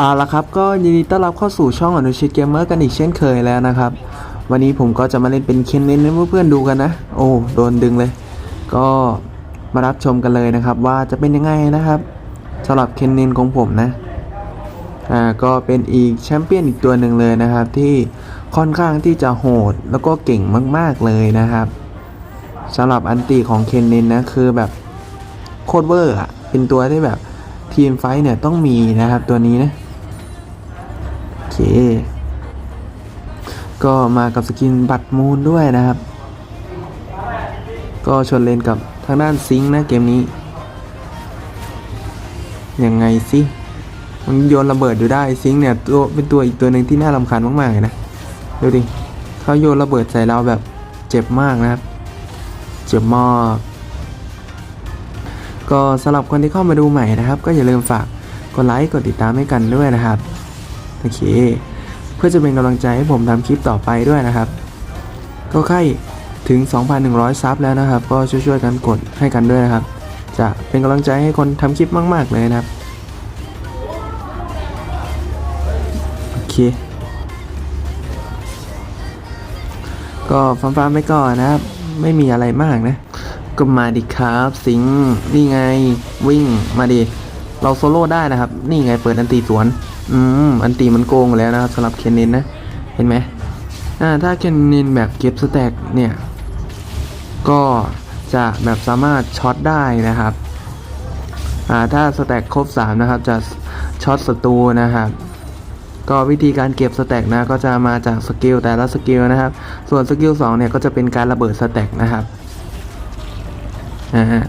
เอาละครับก็ยินดีต้อนรับเข้าสู่ช่องอนุชิตเกมเมอร์กันอีกเช่นเคยแล้วนะครับ วันนี้ผมก็จะมาเล่นเป็นเคนเน้นให้เพื่อนๆดูกันนะ โอ้โดนดึงเลย ก็มารับชมกันเลยนะครับ ว่าจะเป็นยังไงนะครับสำหรับเคนเน้นของผมนะอ่าก็เป็นอีกแชมเปี้ยนอีกตัวหนึ่งเลยนะครับ ที่ค่อนข้างที่จะโหดแล้วก็เก่งมากๆเลยนะครับสำหรับอันตีของเคนเน้นนะคือแบบโคตรเวอร์อะเป็นตัวที่แบบทีมไฟท์เนี่ยต้องมีนะครับตัวนี้นะ ก็มากับสกินบัตรมูลด้วยนะครับ ก็ชนเลนกับทางด้านซิงค์นะเกมนี้ ยังไงสิมันโยนระเบิดอยู่ได้ซิงค์เนี่ยตัวเป็นตัวอีกตัวหนึ่งที่น่ารำคาญมากๆเลยนะดูดิเขาโยนระเบิดใส่เราแบบเจ็บมากนะครับ เจ็บมากก็สำหรับคนที่เข้ามาดูใหม่นะครับ ก็อย่าลืมฝากกดไลค์กดติดตามให้กันด้วยนะครับ โอเค เพื่อจะเป็นกำลังใจให้ผมทำคลิปต่อไปด้วยนะครับ ก็ใกล้ถึง 2,100 ซับแล้วนะครับ ก็ช่วยๆกันกดให้กันด้วยนะครับ จะเป็นกำลังใจให้คนทำคลิปมาก ๆ เลยนะครับ โอเค ก็ฟังๆไปก่อนนะครับ ไม่มีอะไรมากนะ ก็มาดิครับ สิง นี่ไง วิ่ง มาดิ เราโซโล่ได้นะครับ นี่ไงเปิดอันตีสวน อืม อันตีมันโกงแล้วนะครับสำหรับเคนนินนะ เห็นไหมอ่า ถ้าเคนนินแบบเก็บสแต็กเนี่ย ก็จะแบบสามารถช็อตได้นะครับ อ่า ถ้าสแต็กครบ 3 นะครับ จะช็อตศัตรูนะครับก็วิธีการเก็บสแต็กนะก็จะมาจากสกิลแต่ละสกิลนะครับ ส่วนสกิล2เนี่ยก็จะเป็นการระเบิดสแต็กนะครับนะฮะ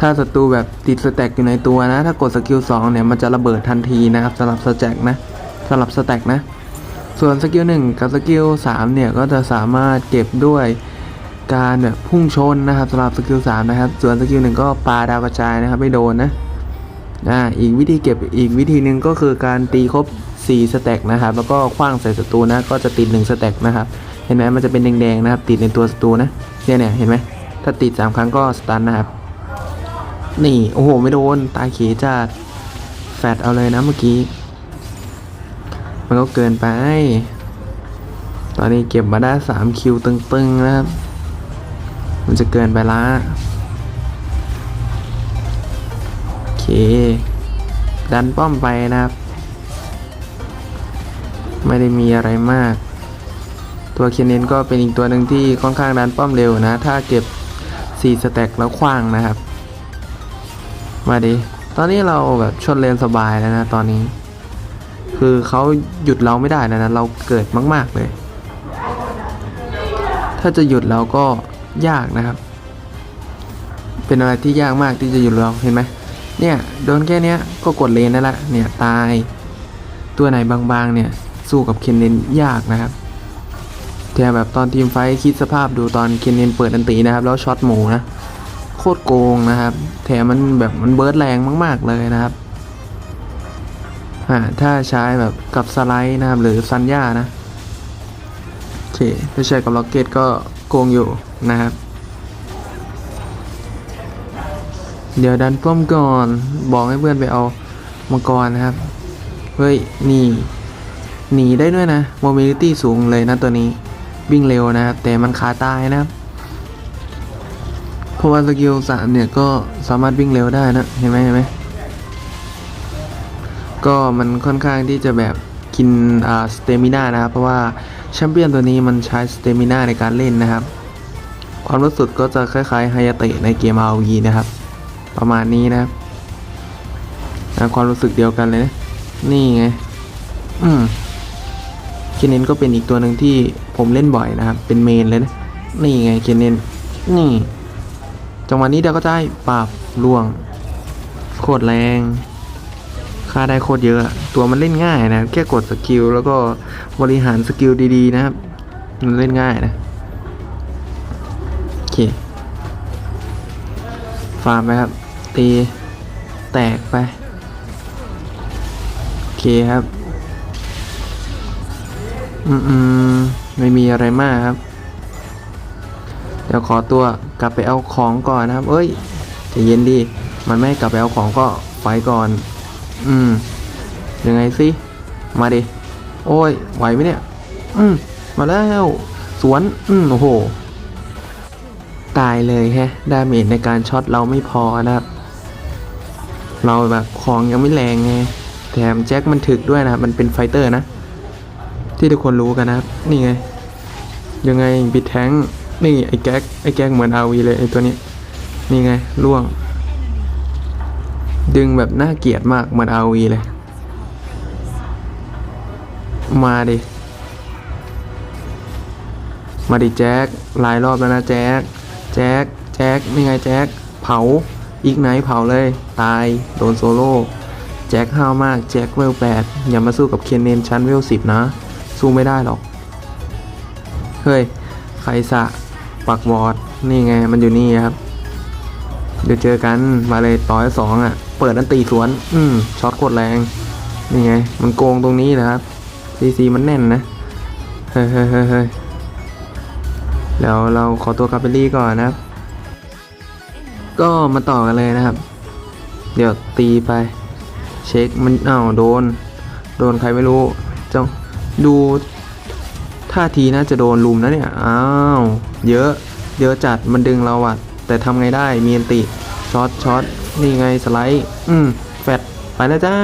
ถ้าศัตรูแบบติดสแต็กอยู่ในตัวนะ ถ้ากดสกิล2เนี่ยมันจะระเบิดทันทีนะครับสำหรับสแต็กนะสำหรับสแต็กนะ ส่วนสกิล1กับสกิล3เนี่ยก็จะสามารถเก็บด้วยการแบบพุ่งชนนะครับสำหรับสกิล3นะครับ ส่วนสกิล1ก็ปาดาวกระจายนะครับไม่โดนนะอ่าอีกวิธีเก็บอีกวิธีหนึ่งก็คือการตีครบ4สแต็กนะครับ แล้วก็คว้างใส่ศัตรูนะ ก็จะติด1สแต็กนะครับ เห็นไหมมันจะเป็นแดงๆนะครับ ติดในตัวศัตรูนะ เนี่ยเนี่ยเห็นไหมถ้าติด3ครั้งก็สตันนะครับ นี่ โอ้โห ไม่โดน ตาเขจัดแฟดเอาเลยนะเมื่อกี้ มันก็เกินไป ตอนนี้เก็บมาได้3คิวตึงๆนะครับ มันจะเกินไปละโอเค ดันป้อมไปนะครับ ไม่ได้มีอะไรมาก ตัวเคนเนนก็เป็นอีกตัวหนึ่งที่ค่อนข้างดันป้อมเร็วนะ ถ้าเก็บ4สแต็กแล้วคว้างนะครับ มาดิ ตอนนี้เราแบบชนเลนสบายแล้วนะตอนนี้ คือเขาหยุดเราไม่ได้แล้วนะเราเกิดมาก ๆเลย ถ้าจะหยุดเราก็ยากนะครับ เป็นอะไรที่ยากมากที่จะหยุดเราเห็นไหมเนี่ยโดนแค่เนี้ยก็กดเลนนั่นแหละเนี่ยตาย ตัวไหนบางๆเนี่ยสู้กับเคนเนนยากนะครับแต่แบบตอนทีมไฟคิดสภาพดูตอนเคนเนนเปิดอันตีนะครับ แล้วช็อตหมูนะ โคตรโกงนะครับ แถมมันแบบมันเบิร์ดแรงมาก ๆ เลยนะครับอ่าถ้าใช้แบบกับสไลด์นะครับ หรือซันย่านะโอเคถ้าใช้กับล็อกเก็ตก็โกงอยู่นะครับ เดี๋ยวดันป้อมก่อน บอกให้เพื่อนไปเอามังกรนะครับ เฮ้ย นี่ หนีได้ด้วยนะโมบิลิตี้สูงเลยนะตัวนี้ วิ่งเร็วนะครับ แต่มันขาตายนะครับ เพราะว่าสกิลสามเนี่ยก็สามารถวิ่งเร็วได้นะ เห็นไหมเห็นไหมก็มันค่อนข้างที่จะแบบกินอ่าสเตมินานะครับ เพราะว่าแชมเปี้ยนตัวนี้มันใช้สเตมินาในการเล่นนะครับ ความรู้สึกก็จะคล้ายๆไฮยาเตะในเกม ROV นะครับ ประมาณนี้นะครับความรู้สึกเดียวกันเลยนะนี่ไง อืมเคนเนนก็เป็นอีกตัวหนึ่งที่ผมเล่นบ่อยนะครับ เป็นเมนเลยนะ นี่ไงเคนเนนนี่ จังหวะนี้เดี๋ยวก็จะให้ปราบล่วง โคตรแรงค่าได้โคตรเยอะ ตัวมันเล่นง่ายนะ แค่กดสกิลแล้วก็บริหารสกิลดีๆ นะครับ มันเล่นง่ายนะ โอเค ฟาร์มไปครับ ตี แตกไป โอเคครับ อืมอืมไม่มีอะไรมากครับ เดี๋ยวขอตัว กลับไปเอาของก่อนนะครับ เอ้ยจะเย็นดี มันไม่กลับไปเอาของก็ไฟก่อน อืม ยังไงสิ มาดิ โอ้ย ไหวไหมเนี่ย อืม มาแล้ว สวน อืม โอ้โห ตายเลยแฮะ ดาเมจในการช็อตเราไม่พอนะครับ เราแบบของยังไม่แรงไง แถมแจ็คมันถึกด้วยนะ มันเป็นไฟเตอร์นะ ที่ทุกคนรู้กันนะครับ นี่ไง ยังไงบิดแทง นี่ไอ้แก๊กไอ้แก๊กเหมือนอาวีเลยไอ้ตัวนี้ นี่ไงล่วง ดึงแบบน่าเกลียดมากเหมือนอาวีเลย มาดิ มาดิแจ็คหลายรอบแล้วนะแจ็คแจ็คแจ็คนี่ไงแจ็คเผาอีกไหนเผาเลย ตายโดนโซโล่แจ็คห้าวมากแจ็คเวลแปดอย่ามาสู้กับเคนเนนชั้นเวลสิบนะ สู้ไม่ได้หรอก เฮ้ย ใครสะ ปักวอร์ดนี่ไงมันอยู่นี่ครับ เดี๋ยวเจอกันมาเลยต่อยสองอะ เปิดนันตีสวน อืมช็อตโคตรแรง นี่ไง มันโกงตรงนี้นะครับซีซีมันแน่นนะ เฮ้ยเฮ้ยเฮ้ยเฮ้วเราขอตัวกลับไปรีก่อนนะครับ ก็มาต่อกันเลยนะครับ เดี๋ยวตีไป เช็คมันอ้าวโดน โดนใครไม่รู้จ้องดู ท่าทีน่าจะโดนลุมนะเนี่ย อ้าว เยอะ เยอะจัด มันดึงเราอะแต่ทำไงได้ มีอันติ ช็อต ช็อต นี่ไงสไลด์ อืม แฟด ไปแล้วจ้า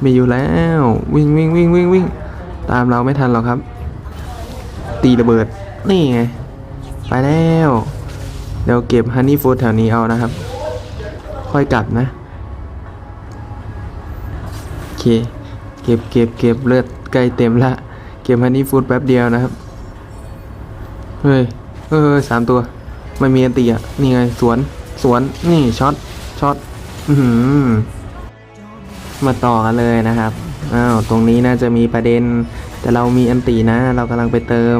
ไม่อยู่แล้ว วิ่งวิ่งวิ่งวิ่งวิ่ง ตามเราไม่ทันหรอกครับ ตีระเบิด นี่ไง ไปแล้ว เดี๋ยวเก็บฮันนี่ฟูดแถวนี้เอานะครับ ค่อยกลับนะโอเค เก็บเก็บเก็บเลือดใกล้เต็มละ เก็บฮันนี่ฟูดแป๊บเดียวนะครับ เฮ้ยเฮ้ยสามตัว ไม่มีอันตีอะ นี่ไง สวน สวน นี่ช็อต ช็อต อือหือมาต่อกันเลยนะครับ อ้าว ตรงนี้น่าจะมีประเด็น แต่เรามีอันตีนะ เรากำลังไปเติม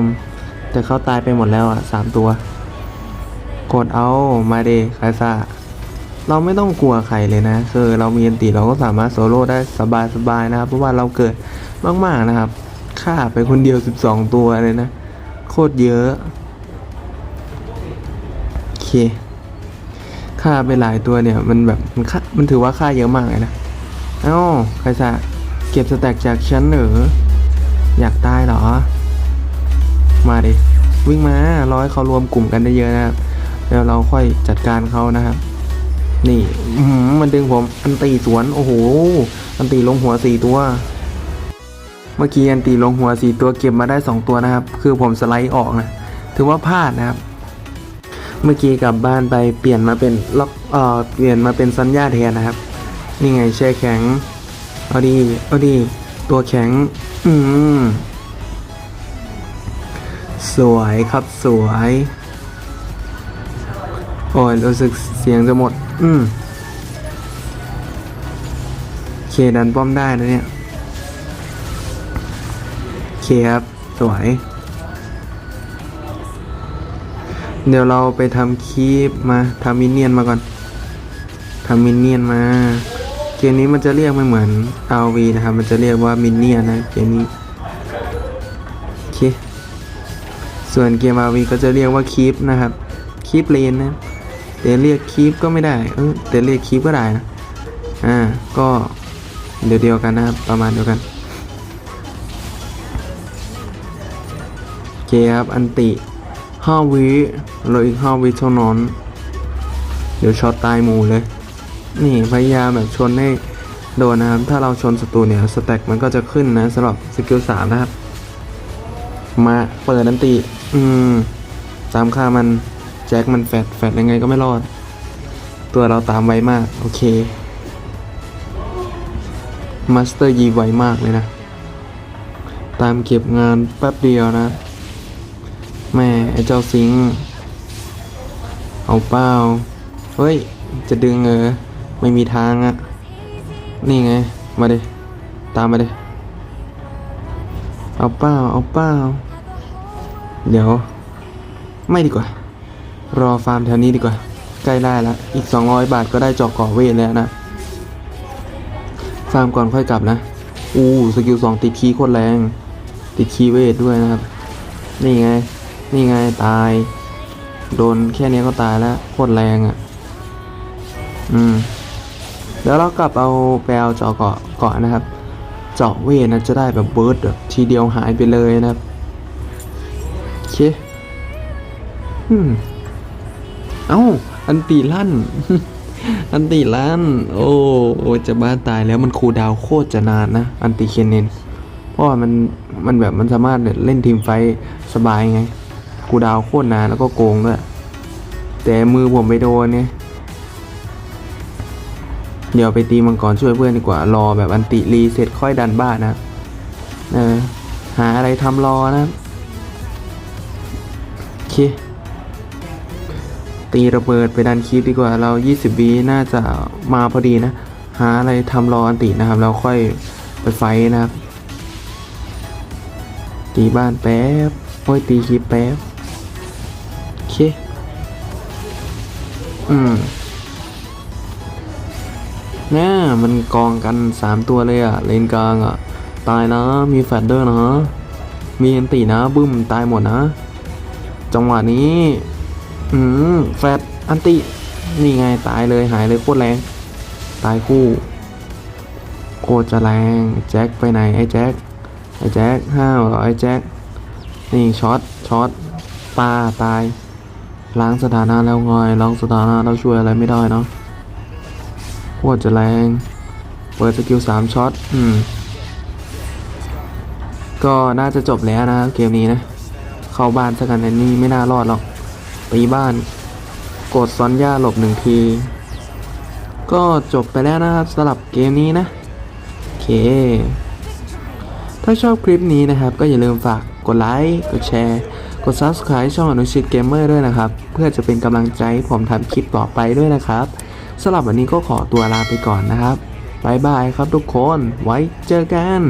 แต่เขาตายไปหมดแล้วอะสามตัว กดเอา มาเดคาซาเราไม่ต้องกลัวใครเลยนะ คือเรามีอันตีเราก็สามารถโซโล่ได้สบายๆนะครับ เพราะว่าเราเกิดมากๆนะครับ ฆ่าไปคนเดียว12ตัวเลยนะ โคตรเยอะ โอเค ฆ่าไปหลายตัวเนี่ย มันแบบมันฆ่ามันถือว่าฆ่าเยอะมากเลยนะ เอ้าใครซะเก็บสแต็กจากฉันเหรอ อยากตายเหรอ มาดิ วิ่งมา ร้อให้เขารวมกลุ่มกันได้เยอะนะครับ แล้วเราค่อยจัดการเขานะครับนี่มันดึงผม อันตีสวน โอ้โห อันตีลงหัวสี่ตัว เมื่อกี้อันตีลงหัวสี่ตัวเก็บมาได้สองตัวนะครับ คือผมสไลด์ออกนะ ถือว่าพลาดนะครับ เมื่อกี้กลับบ้านไปเปลี่ยนมาเป็นล็อกเอ่อเปลี่ยนมาเป็นซันย่าแทนนะครับ นี่ไงแช่แข็ง เอาดี เอาดี ตัวแข็ง อืม สวยครับสวย โอ้ยรู้สึกเสียงจะหมด อืมเคดันป้อมได้นะเนี่ย เคครับ สวย เดี๋ยวเราไปทำคีปมาทำมินเนี่ยนมาก่อนทำมินเนี่ยนมา เกมนี้มันจะเรียกไม่เหมือน RV นะครับ มันจะเรียกว่ามินเนี่ยนนะเกมนี้โอเค ส่วนเกม RV ก็จะเรียกว่าคีปนะครับคีปเลนนะแต่เรียกคีปก็ไม่ได้ เออแต่เรียกคีปก็ได้นะ อ่า ก็เดี๋ยวเดียวกันนะครับ ประมาณเดียวกัน เคครับ อันติห้าวิเหลืออีกห้าวิเท่านั้น เดี๋ยวช็อตตายหมูเลย นี่พยายามแบบชนให้โดนนะครับ ถ้าเราชนศัตรูเนี่ยสแต็กมันก็จะขึ้นนะสำหรับสกิลสามนะครับ มาเปิดนันติ อืมตามค่ามันแจ็คมันแฟดแฟดยังไงก็ไม่รอด ตัวเราตามไวมาก โอเคมาสเตอร์ยีไวมากเลยนะ ตามเก็บงานแป๊บเดียวนะ แม่ไอ้เจ้าสิง เอาเป้าเฮ้ย จะดึงเออ ไม่มีทางอะนี่ไง มาดิตามมาดิเอาเป้าเอาเป้าเดี๋ยว ไม่ดีกว่า รอฟาร์มแถวนี้ดีกว่า ใกล้ได้ละ อีก 200 บาทก็ได้จอกก่อเวทแล้วนะ ฟาร์มก่อนค่อยกลับนะ อู้สกิลสองติดคีโคตรแรง ติดคีเวทด้วยนะครับ นี่ไง นี่ไงตาย โดนแค่นี้ก็ตายแล้วโคตรแรงอะ่ะ อืมเดี๋ยวเรากลับเอาไปเอาจอเกาะเกาะนะครับ เจาะเวทนะจะได้แบบเบิร์ดแบบทีเดียวหายไปเลยนะครับโอเคอืมเอ้า อันตีลั่น อันตีลั่น โอ้โอจะบ้าตายแล้วมันคูดาวโคตรจะนานนะ อันตีเคนเนน เพราะว่ามัน มันแบบมันสามารถเล่นทีมไฟสบายไง คูดาวโคตรนานแล้วก็โกงด้วย แต่มือผมไปโดนเนี่ย เดี๋ยวไปตีมังกรช่วยเพื่อนดีกว่า รอแบบอันติรีเสร็จค่อยดันบ้านนะ เออ หาอะไรทำรอนะโอเค ตีระเบิดไปดันคลิปดีกว่า เรา 20วิน่าจะมาพอดีนะ หาอะไรทำรออันตินะครับแล้วค่อยไปไฟนะครับตีบ้านแป๊บโอ้ยตีคลิปแป๊บ อืมน่ามันกองกันสามตัวเลยอะเลนกลางอะตายนะ มีแฟดเดอร์นะ มีอันตีนะบึ้มตายหมดนะ จังหวะนี้ อืมแฟดอันตินี่ไงตายเลยหายเลยโคตรแรง ตายคู่ โคตรจะแรง แจ็คไปไหนไอ้แจ็ค ไอ้แจ็คห้าวเหรอไอ้แจ็ค นี่ช็อตช็อตปลาตาย ล้างสถานะแล้วงอยล้างสถานะแล้วช่วยอะไรไม่ได้เนาะโคตรจะแรง เปิดสกิลสามช็อต อืม ก็น่าจะจบแล้วนะเกมนี้นะ เข้าบ้านสักกันอันนี้ไม่น่ารอดหรอกตีบ้าน กดซอนย่าหลบหนึ่งที ก็จบไปแล้วนะครับสำหรับเกมนี้นะ โอเค ถ้าชอบคลิปนี้นะครับ ก็อย่าลืมฝากกดไลค์ กดแชร์ กด Subscribe ช่องอนุชิตเกมเมอร์ด้วยนะครับ เพื่อจะเป็นกำลังใจให้ผมทำคลิปต่อไปด้วยนะครับสำหรับวันนี้ก็ขอตัวลาไปก่อนนะครับบายบายครับทุกคน ไว้เจอกัน